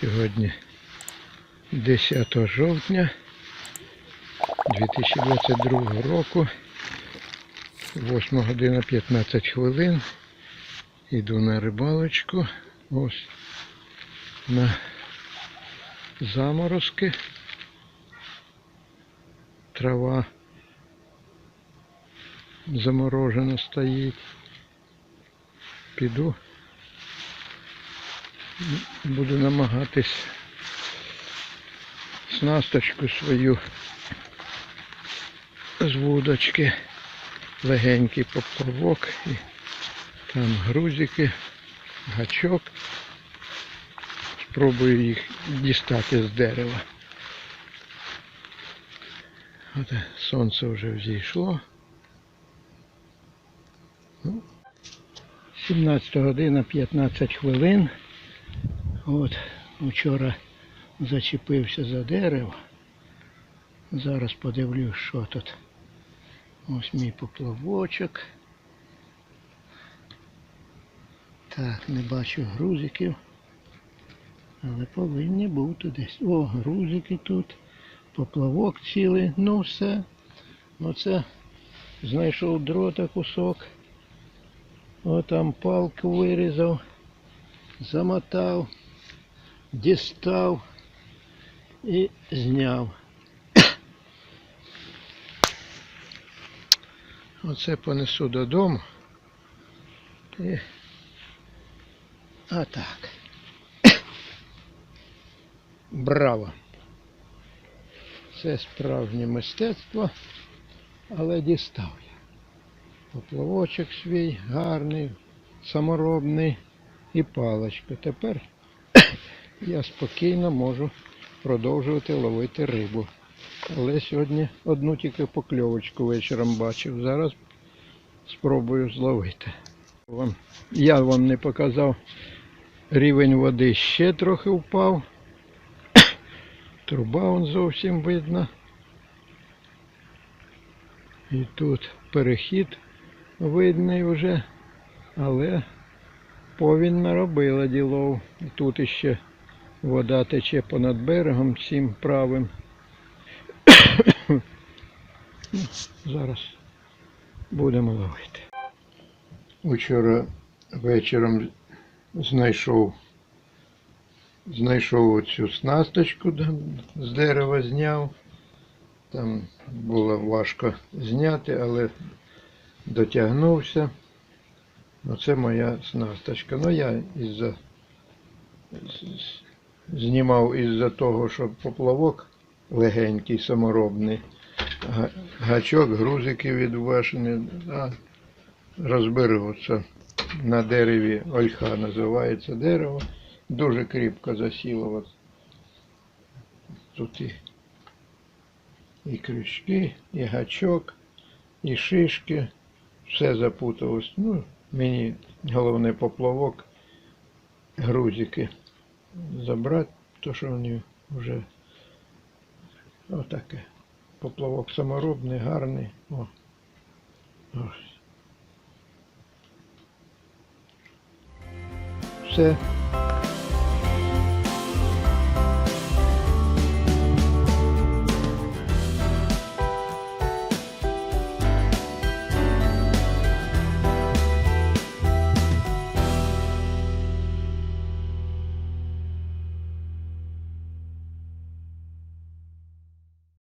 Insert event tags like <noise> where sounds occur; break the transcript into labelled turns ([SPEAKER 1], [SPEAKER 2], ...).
[SPEAKER 1] Сьогодні 10 жовтня 2022 року, 8 година 15 хвилин. Іду на рибалочку. Ось на заморозки. Трава заморожена стоїть. Піду. Буду намагатись снасточку свою з вудочки, легенький поплавок і там грузики, гачок. Спробую їх дістати з дерева. От сонце вже взійшло. Ну, 17 година 15 хвилин. От вчора зачепився за дерево. Зараз подивлюсь, що тут. Ось мій поплавочок. Так, не бачу грузиків. Але повинні бути десь. О, грузики тут. Поплавок цілий. Ну все. Оце знайшов дрота кусок. О, там палку вирізав, замотав, дістав і зняв. Оце понесу додому. І отак. Браво! Це справжнє мистецтво, але дістав. Поплавочок свій гарний, саморобний і паличка. Тепер <coughs> я спокійно можу продовжувати ловити рибу. Але сьогодні одну тільки покльовочку вечором бачив. Зараз спробую зловити. Я вам не показав, рівень води ще трохи впав. <coughs> Труба он зовсім видно. І тут перехід видний вже, але повінь наробила ділов. Тут іще вода тече понад берегом всім правим. <coughs> Зараз будемо ловити. Вчора вечором знайшов знайшов оцю снасточку з дерева зняв. Там було важко зняти, але дотягнувся. Оце моя снасточка. Ну я із-за знімав із-за того, що поплавок легенький, саморобний. Гачок, грузики відвашені, а розберуться. На дереві ольха називається дерево. Дуже кріпко засіло. Тут і, і крючки, і гачок, і шишки. Все запуталось. Ну, мені головне поплавок, грузики забрати, то що вони вже отаке. Поплавок саморобний, гарний. О. Ось. Все.